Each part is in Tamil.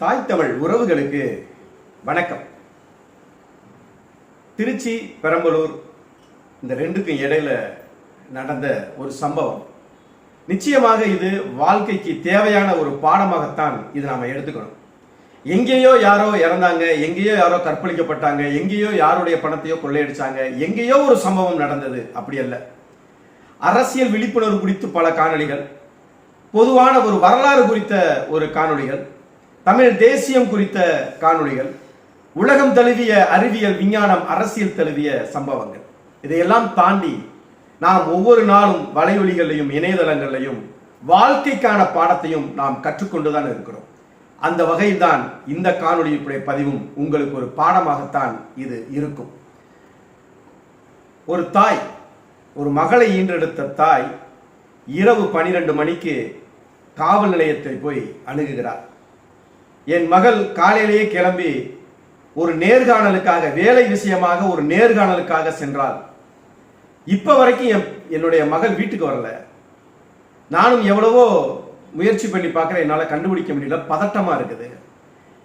தாய் தமிழ் உறவுகளுக்கு வணக்கம். திருச்சி பெரம்பலூர் இந்த ரெண்டுக்கும் இடையில நடந்த ஒரு சம்பவம். நிச்சயமாக இது வாழ்க்கைக்கு தேவையான ஒரு பாடமாகத்தான் இது நாம எடுத்துக்கணும். எங்கேயோ யாரோ இறந்தாங்க எங்கேயோ யாரோ கற்பழிக்கப்பட்டாங்க எங்கேயோ யாருடைய பணத்தையோ கொள்ளையடிச்சாங்க எங்கேயோ ஒரு சம்பவம் நடந்தது அப்படி அல்ல. அரசியல் விழிப்புணர்வு குறித்து பல காணொலிகள் பொதுவான ஒரு வரலாறு குறித்த ஒரு காணொலிகள் தமிழ் தேசியம் குறித்த காணொளிகள் உலகம் தழுவிய அறிவியல் விஞ்ஞானம் அரசியல் தழுவிய சம்பவங்கள். இதையெல்லாம் தாண்டி நாம் ஒவ்வொரு நாளும் வலையொலிகளையும் இணையதளங்களையும் வாழ்க்கைக்கான பாடத்தையும் நாம் கற்றுக்கொண்டுதான் இருக்கிறோம். அந்த வகையில்தான் இந்த காணொளியுடைய பதிவும் உங்களுக்கு ஒரு பாடமாகத்தான் இது இருக்கும். ஒரு தாய் ஒரு மகளை ஈன்றெடுத்த தாய் இரவு பனிரெண்டு மணிக்கு காவல் நிலையத்தை போய் அணுகுகிறார். என் மகள் காலையிலேயே கிளம்பி ஒரு நேர்காணலுக்காக வேலை விஷயமாக ஒரு நேர்காணலுக்காக சென்றாள். இப்ப வரைக்கும் என் என்னுடைய மகள் வீட்டுக்கு வரல. நானும் எவ்வளவோ முயற்சி பண்ணி பார்க்குறேன் என்னால் கண்டுபிடிக்க முடியல பதட்டமாக இருக்குது.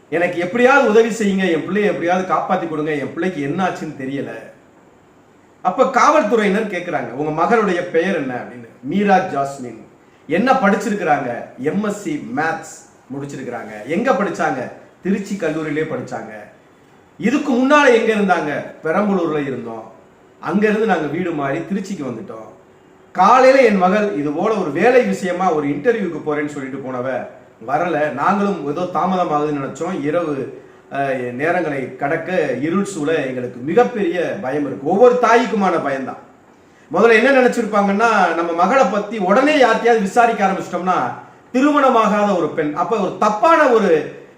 எனக்கு எப்படியாவது உதவி செய்யுங்க என் பிள்ளையை எப்படியாவது காப்பாற்றி கொடுங்க என் பிள்ளைக்கு என்ன ஆச்சுன்னு தெரியல. அப்போ காவல்துறையினர் கேட்குறாங்க உங்கள் மகளுடைய பெயர் என்ன? அப்படின்னு. மீரா ஜாஸ்மின். என்ன படிச்சிருக்கிறாங்க? MSc maths முடிச்சிருக்கிறாங்க. எங்க படிச்சாங்க? திருச்சி கல்லூரியிலே படிச்சாங்க. இதுக்கு முன்னால எங்க இருந்தாங்க? பெரம்பலூர்ல இருந்தோம். அங்கிருந்து நாங்கள் நாங்க வீடு மாறி திருச்சிக்கு வந்துட்டோம். காலையில என் மகள் இது போல ஒரு வேலை விஷயமா ஒரு இன்டர்வியூக்கு போறேன்னு சொல்லிட்டு போனவ வரல. நாங்களும் ஏதோ தாமதமாகுதுன்னு நினைச்சோம். இரவு நேரங்களை கடக்க இருள் சூழ எங்களுக்கு மிகப்பெரிய பயம் இருக்கு. ஒவ்வொரு தாய்க்குமான பயம்தான். முதல்ல என்ன நினைச்சிருப்பாங்கன்னா நம்ம மகளை பத்தி உடனே யார்த்தையாவது விசாரிக்க ஆரம்பிச்சிட்டோம்னா திருமணமாகாத ஒரு பெண். அப்ப ஒரு தப்பான ஒரு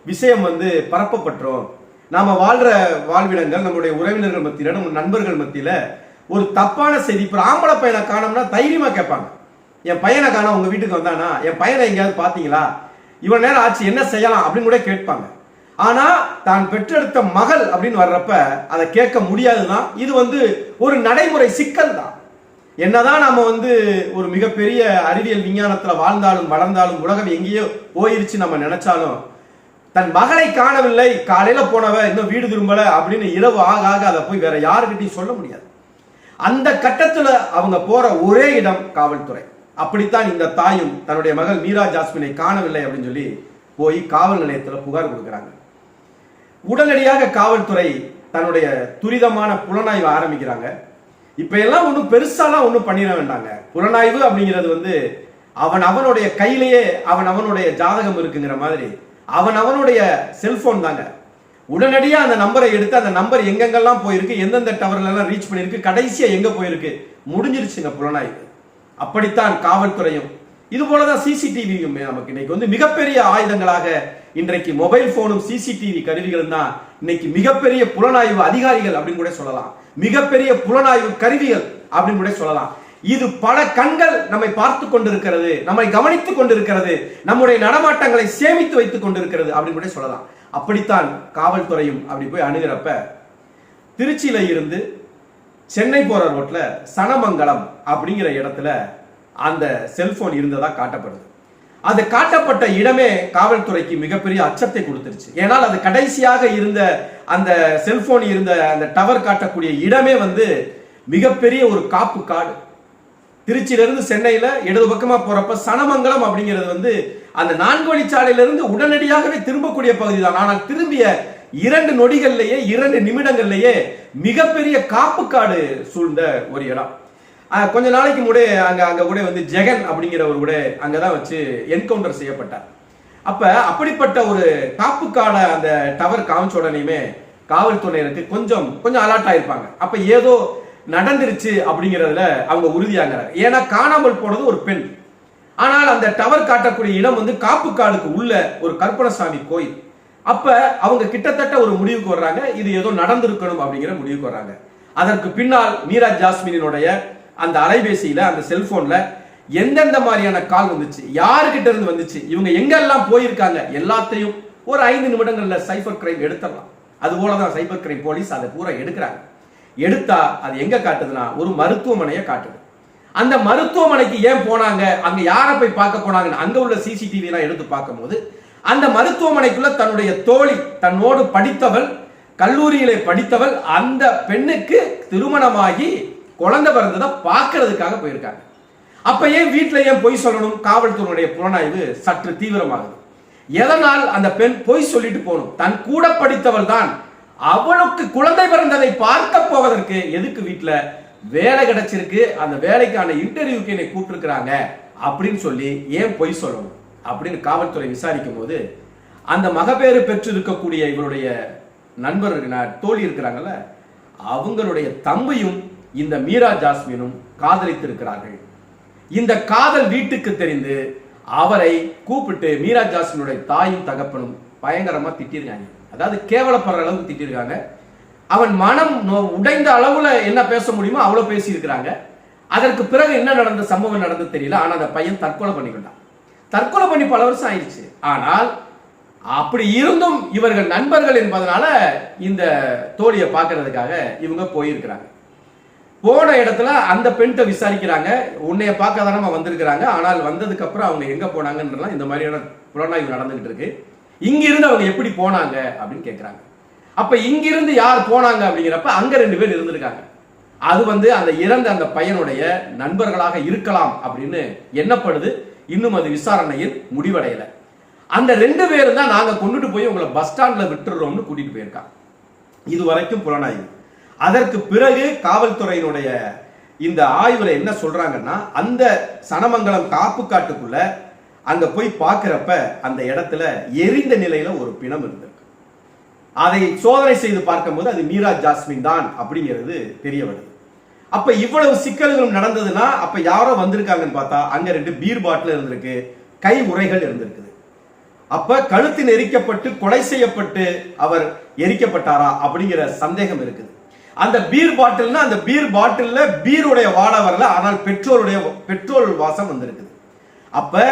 விஷயம் வந்து பரப்பப்பட்டுரும் நாம வாழ்ற வாழ்விடங்கள் நம்முடைய உறவினர்கள் மத்தியில நம்ம நண்பர்கள் மத்தியில ஒரு தப்பான செய்தி இப்போ ஆம்பளை பையனை காணோம்னா தைரியமா கேட்பாங்க. என் பையனை காணோம் உங்க வீட்டுக்கு வந்தானா? என் பையனை எங்கேயாவது பாத்தீங்களா இவ்வளோ நேரம் ஆச்சு என்ன செய்யலாம் அப்படின்னு கூட கேட்பாங்க. ஆனா தான் பெற்றெடுத்த மகள் அப்படின்னு வர்றப்ப அதை கேட்க முடியாதுதான். இது வந்து ஒரு நடைமுறை சிக்கல் தான் என்னதான் நம்ம வந்து ஒரு மிகப்பெரிய அறிவியல் விஞ்ஞானத்துல வாழ்ந்தாலும் வளர்ந்தாலும் உலகம் எங்கேயோ போயிருச்சு நம்ம நினைச்சாலும் தன் மகளை காணவில்லை காலையில போனவ இன்னும் வீடு திரும்பல அப்படின்னு இரவு ஆக ஆக அதை போய் வேற யாருக்கிட்டையும் சொல்ல முடியாது. அந்த கட்டத்துல அவங்க போற ஒரே இடம் காவல்துறை. அப்படித்தான் இந்த தாயும் தன்னுடைய மகள் மீரா ஜாஸ்மினை காணவில்லை அப்படின்னு சொல்லி போய் காவல் நிலையத்துல புகார் கொடுக்குறாங்க. உடனடியாக காவல்துறை தன்னுடைய துரிதமான புலனாய்வு ஆரம்பிக்கிறாங்க. இப்ப எல்லாம் ஒன்றும் பெருசாலாம் ஒன்றும் பண்ணிட வேண்டாங்க. புலனாய்வு அப்படிங்கிறது வந்து அவன் அவனுடைய கையிலேயே அவன் அவனுடைய ஜாதகம் இருக்குங்கிற மாதிரி. அவன் அவனுடைய செல்போன் தாங்க. உடனடியாக அந்த நம்பரை எடுத்து அந்த நம்பர் எங்கெங்கெல்லாம் போயிருக்கு எந்தெந்த டவர்ல ரீச் பண்ணியிருக்கு கடைசியாக எங்கே போயிருக்கு முடிஞ்சிருச்சுங்க புலனாய்வு. அப்படித்தான் காவல்துறையும். இது போலதான் சிசிடிவியும் நமக்கு இன்னைக்கு வந்து மிகப்பெரிய ஆயுதங்களாக இன்றைக்கு மொபைல் போனும் சிசிடிவி கருவிகளும் தான் இன்னைக்கு மிகப்பெரிய புலனாய்வு அதிகாரிகள் அப்படின்னு கூட சொல்லலாம். மிகப்பெரிய புலனாய்வு கருவிகள் அப்படின்னு கூட சொல்லலாம். இது பல கண்கள் நம்மை பார்த்து கொண்டிருக்கிறது நம்மை கவனித்துக் கொண்டிருக்கிறது நம்முடைய நடமாட்டங்களை சேமித்து வைத்துக் கொண்டிருக்கிறது அப்படின்னு கூட சொல்லலாம். அப்படித்தான் காவல்துறையும் அப்படி போய் அணுகிறப்ப திருச்சியில இருந்து சென்னை போற ரோட்ல சனமங்கலம் அப்படிங்கிற இடத்துல அந்த செல்போன் இருந்ததா காட்டப்படுது. அது காட்டப்பட்ட இடமே காவல்துறைக்கு மிகப்பெரிய அச்சத்தை கொடுத்துருச்சு. ஏன்னால் அது கடைசியாக இருந்த அந்த செல்போன் இருந்த அந்த டவர் காட்டக்கூடிய இடமே வந்து மிகப்பெரிய ஒரு காப்பு காடு. திருச்சியிலிருந்து சென்னையில் இடது பக்கமாக போகிறப்ப சனமங்கலம் அப்படிங்கிறது வந்து அந்த நான்கு வழிச்சாலையிலிருந்து உடனடியாகவே திரும்பக்கூடிய பகுதி தான் ஆனால் திரும்பிய இரண்டு நொடிகள்லேயே இரண்டு நிமிடங்கள்லேயே மிகப்பெரிய காப்பு காடு சூழ்ந்த ஒரு இடம். கொஞ்ச நாளைக்கு முன்னே அங்க அங்க கூட வந்து ஜெகன் அப்படிங்கிற ஒரு கூட அங்கதான் வச்சு என்கவுண்டர் செய்யப்பட்டார். அப்ப அப்படிப்பட்ட ஒரு காப்பு அந்த டவர் காமிச்ச உடனேயுமே காவல்துறையினருக்கு கொஞ்சம் கொஞ்சம் அலர்ட் ஆயிருப்பாங்க. அப்ப ஏதோ நடந்துருச்சு அப்படிங்கறதுல அவங்க உறுதியாகிறாங்க ஏன்னா காணாமல் போனது ஒரு பெண். ஆனால் அந்த டவர் காட்டக்கூடிய இடம் வந்து காப்புக்காடுக்கு உள்ள ஒரு கற்பனசாமி கோயில். அப்ப அவங்க கிட்டத்தட்ட ஒரு முடிவுக்கு வர்றாங்க. இது ஏதோ நடந்திருக்கணும் அப்படிங்கிற முடிவுக்கு வர்றாங்க. அதற்கு பின்னால் மீரா ஜாஸ்மினினுடைய அந்த அலைபேசியில அந்த செல்போன்ல எந்தெந்த மாதிரியான கால் வந்துச்சு யாருக்கிட்ட இருந்து வந்துச்சு இவங்க எங்கெல்லாம் போயிருக்காங்க எல்லாத்தையும் ஒரு ஐந்து நிமிடங்கள்ல சைபர் கிரைம் எடுத்துடலாம். அது போலதான் சைபர் கிரைம் போலீஸ் அதை பூரா எடுக்கிறாங்க. எடுத்தா அது எங்க காட்டுதுன்னா ஒரு மருத்துவமனையை காட்டுது. அந்த மருத்துவமனைக்கு ஏன் போனாங்க அங்க யாரை போய் பார்க்க போனாங்கன்னு அங்க உள்ள சிசிடிவி எல்லாம் எடுத்து பார்க்கும்போது அந்த மருத்துவமனைக்குள்ள தன்னுடைய தோழி தன்னோடு படித்தவள் கல்லூரியிலே படித்தவள் அந்த பெண்ணுக்கு திருமணமாகி குழந்தை பிறந்ததை பார்க்கறதுக்காக போயிருக்காங்க. அப்ப ஏன் வீட்டில் ஏன் பொய் சொல்லணும்? காவல்துறையுடைய புலனாய்வு சற்று தீவிரமாகுது. எதனால் அந்த பெண் பொய் சொல்லிட்டு போகணும் தன் கூட படித்தவள் தான். அவளுக்கு குழந்தை பிறந்ததை பார்க்க போவதற்கு எதுக்கு வீட்டில் வேலை கிடைச்சிருக்கு? அந்த வேலைக்கான இன்டர்வியூக்கு என்னை கூப்பிட்டுருக்காங்க அப்படின்னு சொல்லி ஏன் பொய் சொல்லணும்? அப்படின்னு காவல்துறை விசாரிக்கும் போது அந்த மகப்பேறு பெற்றிருக்கக்கூடிய இவருடைய நண்பர் தோழி இருக்கிறாங்கல்ல அவங்களுடைய தம்பியும் இந்த மீரா ஜாஸ்மினும் காதலித்திருக்கிறார்கள். இந்த காதல் வீட்டுக்கு தெரிந்து அவரை கூப்பிட்டு மீரா ஜாஸ்மினுடைய தாயும் தகப்பனும் பயங்கரமா திட்டிருக்காங்க. அதாவது கேவலப்படுற அளவுக்கு திட்டிருக்காங்க. அவன் மனம் நோ- உடைந்த அளவுல என்ன பேச முடியுமோ அவ்வளவு பேசியிருக்கிறாங்க. அதற்கு பிறகு என்ன நடந்த சம்பவம் நடந்தது தெரியல. ஆனா அந்த பையன் தற்கொலை பண்ணிக்கொண்டான் தற்கொலை பண்ணி பல வருஷம் ஆயிடுச்சு. ஆனால் அப்படி இருந்தும் இவர்கள் நண்பர்கள் என்பதனால இந்த தோழியை பார்க்கறதுக்காக இவங்க போயிருக்கிறாங்க. போன இடத்துல அந்த பெண்கிட்ட விசாரிக்கிறாங்க. உன்னைய பார்க்க தானே வந்திருக்கிறாங்க. ஆனால் வந்ததுக்கு அப்புறம் அவங்க எங்க போனாங்கன்றலாம் இந்த மாதிரியான புலனாய்வு நடந்துகிட்டு இருக்கு. இங்கிருந்து அவங்க எப்படி போனாங்க அப்படின்னு கேட்குறாங்க அப்ப இங்கிருந்து யார் போனாங்க அப்படிங்கிறப்ப அங்க ரெண்டு பேர் இருந்திருக்காங்க. அது வந்து அந்த இறந்த அந்த பையனுடைய நண்பர்களாக இருக்கலாம் அப்படின்னு எண்ணப்படுது. இன்னும் அது விசாரணையில் முடிவடையல. அந்த ரெண்டு பேரும் தான் நாங்க கொண்டுட்டு போய் உங்களை பஸ் ஸ்டாண்ட்ல விட்டுறோம்னு கூட்டிட்டு போயிருக்காங்க. இது வரைக்கும் புலனாய்வு. அதற்கு பிறகு காவல்துறையினுடைய இந்த ஆய்வுல என்ன சொல்றாங்கன்னா அந்த சனமங்கலம் காப்பு காட்டுக்குள்ள அங்க போய் பார்க்கிறப்ப அந்த இடத்துல எரிந்த நிலையில ஒரு பிணம் இருந்திருக்கு. அதை சோதனை செய்து பார்க்கும்போது அது மீரா ஜாஸ்மின் தான் அப்படிங்கிறது தெரிய வருது அப்ப இவ்வளவு சிக்கல்களும் நடந்ததுன்னா அப்ப யாரோ வந்திருக்காங்கன்னு பார்த்தா அங்க ரெண்டு பீர் பாட்டில் இருந்திருக்கு கை உரைகள் இருந்திருக்குது. அப்ப கழுத்து நெரிக்கப்பட்டு கொலை செய்யப்பட்டு அவர் எரிக்கப்பட்டாரா அப்படிங்கிற சந்தேகம் இருக்குது. அந்த பீர் பாட்டில்னா அந்த பீர் பாட்டில்ல பீருடைய வாடை வரல ஆனால் பெட்ரோலுடைய பெட்ரோல் வாசம் வந்திருக்குது. அப்ப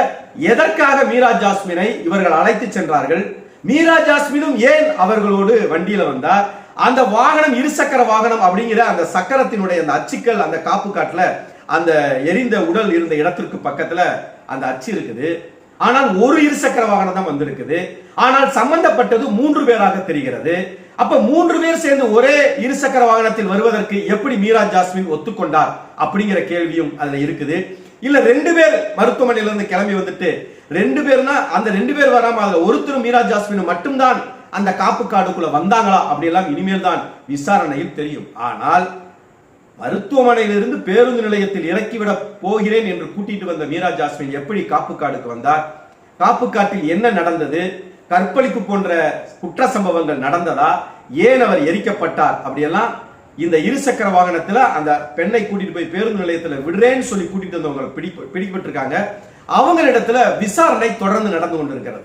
எதற்காக மீரா ஜாஸ்மினை இவர்கள் அழைத்து சென்றார்கள்? மீரா ஜாஸ்மினும் ஏன் அவர்களோடு வண்டியில வந்தார்? அந்த வாகனம் இருசக்கர வாகனம் அப்படிங்கிற அந்த சக்கரத்தினுடைய அந்த அச்சுக்கள் அந்த காப்பு காட்டுல அந்த எரிந்த உடல் இருந்த இடத்திற்கு பக்கத்துல அந்த அச்சு இருக்குது. ஆனால் ஒரு இருசக்கர வாகனம் தான் வந்திருக்குது. ஆனால் சம்பந்தப்பட்டது மூன்று பேராக தெரிகிறது. அப்ப மூன்று பேர் சேர்ந்து ஒரே இருசக்கர வாகனத்தில் வருவதற்கு எப்படி மீரா ஜாஸ்மின் ஒத்துக்கொண்டார் அப்படிங்கிற கேள்வியும் அதுல இருக்குது. இல்ல ரெண்டு பேர் மருத்துவமனையில இருந்து கிளம்பி வந்துட்டு ரெண்டு பேர்னா அந்த ரெண்டு பேர் வராம அதுல ஒருத்தரும் மீரா ஜாஸ்மின் மட்டும்தான் அந்த காப்பு காடுக்குள்ள வந்தாங்களா அப்படி எல்லாம் இனிமேல் தான் விசாரணையில் தெரியும். ஆனால் மருத்துவமனையிலிருந்து பேருந்து நிலையத்தில் இறக்கிவிட போகிறேன் என்று கூட்டிட்டு வந்த மீரா ஜாஸ்மின் எப்படி காப்புக்காடுக்கு வந்தார்? காப்புக்காட்டில் என்ன நடந்தது? கற்பழிப்பு போன்ற குற்ற சம்பவங்கள் நடந்ததா? ஏன் அவர் எரிக்கப்பட்டார்? அப்படியெல்லாம் இந்த இருசக்கர வாகனத்துல அந்த பெண்ணை கூட்டிட்டு போய் பேருந்து நிலையத்துல விடுறேன்னு சொல்லி கூட்டிட்டு வந்தவங்க பிடி பிடிபட்டிருக்காங்க. அவங்களிடத்துல விசாரணை தொடர்ந்து நடந்து கொண்டிருக்கிறது.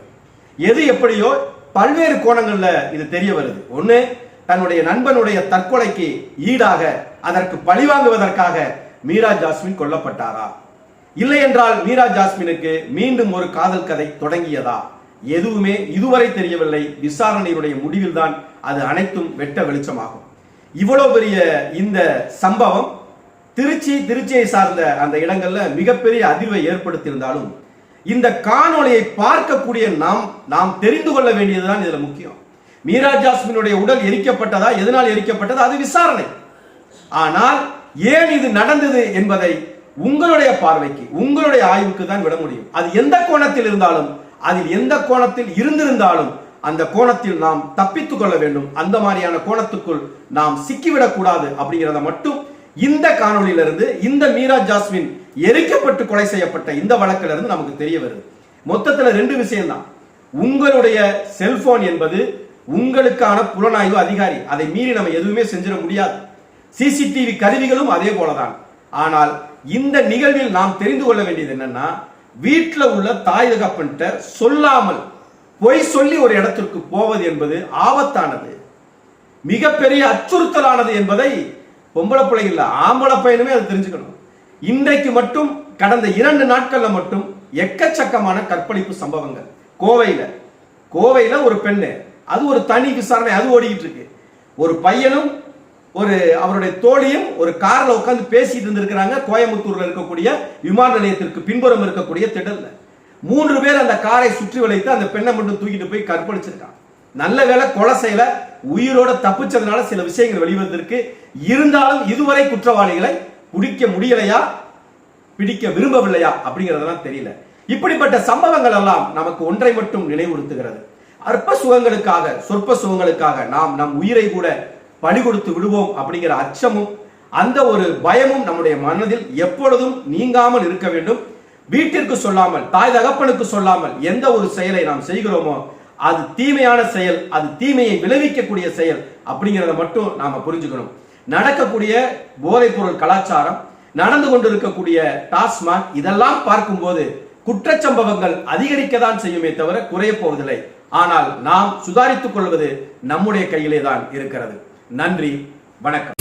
எது எப்படியோ பல்வேறு கோணங்கள்ல இது தெரிய வருது. ஒன்னு தன்னுடைய நண்பனுடைய தற்கொலைக்கு ஈடாக அதற்கு பழிவாங்குவதற்காக மீரா ஜாஸ்மின் கொல்லப்பட்டாரா? இல்லை என்றால் மீரா ஜாஸ்மினுக்கு மீண்டும் ஒரு காதல் கதை தொடங்கியதா? எதுவுமே இதுவரை தெரியவில்லை. விசாரணையுடைய முடிவில்தான் அது அனைத்தும் வெட்ட வெளிச்சமாகும். இவ்வளவு பெரிய இந்த சம்பவம் திருச்சி திருச்சியை சார்ந்த அந்த இடங்கள்ல மிகப்பெரிய அதிர்வை ஏற்படுத்தியிருந்தாலும் இந்த காணொலியை பார்க்கக்கூடிய நாம் நாம் தெரிந்து கொள்ள வேண்டியதுதான் இதுல முக்கியம். மீரா ஜாஸ்மினுடைய உடல் எரிக்கப்பட்டதா? எதனால் எரிக்கப்பட்டது? அது விசாரணை. ஆனால் ஏன் இது நடந்தது என்பதை உங்களுடைய பார்வைக்கு உங்களுடைய ஆய்வுக்கு தான் விட முடியும். அது எந்த கோணத்தில் இருந்தாலும் அதில் எந்த கோணத்தில் இருந்திருந்தாலும் அந்த கோணத்தில் நாம் தப்பித்துக் கொள்ள வேண்டும். அந்த மாதிரியான கோணத்துக்குள் நாம் சிக்கிவிடக் கூடாது அப்படிங்கிறத மட்டும் இந்த காணொளியிலிருந்து இந்த மீரா ஜாஸ்மின் எரிக்கப்பட்டு கொலை செய்யப்பட்ட இந்த வழக்கிலிருந்து நமக்கு தெரிய வருது. மொத்தத்தில் ரெண்டு விஷயம்தான். உங்களுடைய செல்போன் என்பது உங்களுக்கான புலனாய்வு அதிகாரி. அதை மீறி நம்ம எதுவுமே செஞ்சிட முடியாது. சிசிடிவி கருவிகளும் அதே போலதான். ஆனால் இந்த நிகழ்வில் நாம் தெரிந்து கொள்ள வேண்டியது என்னன்னா வீட்டில் உள்ள தாய் தகப்பன்கிட்ட சொல்லாமல் பொய் சொல்லி ஒரு இடத்திற்கு போவது என்பது ஆபத்தானது. மிகப்பெரிய அச்சுறுத்தலானது என்பதை பொம்பளை பிள்ளை ஆம்பளை பையனுமே அதை தெரிஞ்சுக்கணும். இன்றைக்கு மட்டும் கடந்த இரண்டு நாட்கள்ல மட்டும் எக்கச்சக்கமான கற்பழிப்பு சம்பவங்கள். கோவையில. கோவையில ஒரு பெண்ணு அது ஒரு தனி விசாரணை அது ஓடிக்கிட்டு இருக்கு. ஒரு பையனும் ஒரு அவருடைய தோழியும் ஒரு காரில் உட்காந்து பேசிட்டு இருந்திருக்கிறாங்க. கோயம்புத்தூர்ல இருக்கக்கூடிய விமான நிலையத்திற்கு பின்புறம் இருக்கக்கூடிய திடல்ல. மூன்று பேர் அந்த காரை சுற்றி வளைத்து அந்த பெண்ணை மட்டும் தூக்கிட்டு போய் கற்பழிச்சிருக்கான் நல்ல வேலை கொலை செய்யல. உயிரோட தப்பிச்சதுனால சில விஷயங்கள் வெளிவந்திருக்கு. இருந்தாலும் இதுவரை குற்றவாளிகளை பிடிக்க முடியலையா? பிடிக்க விரும்பவில்லையா? அப்படிங்கறதெல்லாம் தெரியல. இப்படிப்பட்ட சம்பவங்கள் எல்லாம் நமக்கு ஒன்றை மட்டும் நினைவுறுத்துகிறது. அற்ப சுகங்களுக்காக சொற்ப சுகங்களுக்காக நாம் நம் உயிரை கூட பலி கொடுத்து விடுவோம் அப்படிங்கிற அச்சமும் அந்த ஒரு பயமும் நம்முடைய மனதில் எப்பொழுதும் நீங்காமல் இருக்க வேண்டும். வீட்டிற்கு சொல்லாமல் தாய் தகப்பனுக்கு சொல்லாமல் எந்த ஒரு செயலை நாம் செய்கிறோமோ அது தீமையான செயல் அது தீமையை விளைவிக்கக்கூடிய செயல் அப்படிங்கிறத மட்டும் நாம புரிஞ்சுக்கணும். நடக்கக்கூடிய போதைப் பொருள் கலாச்சாரம் நடந்து கொண்டிருக்கக்கூடிய டாஸ்மாக் இதெல்லாம் பார்க்கும்போது குற்றச்சம்பவங்கள் அதிகரிக்க தான் செய்யுமே தவிர குறைய போவதில்லை. ஆனால் நாம் சுதாரித்துக் கொள்வது நம்முடைய கையிலே தான் இருக்கிறது. நன்றி வணக்கம்.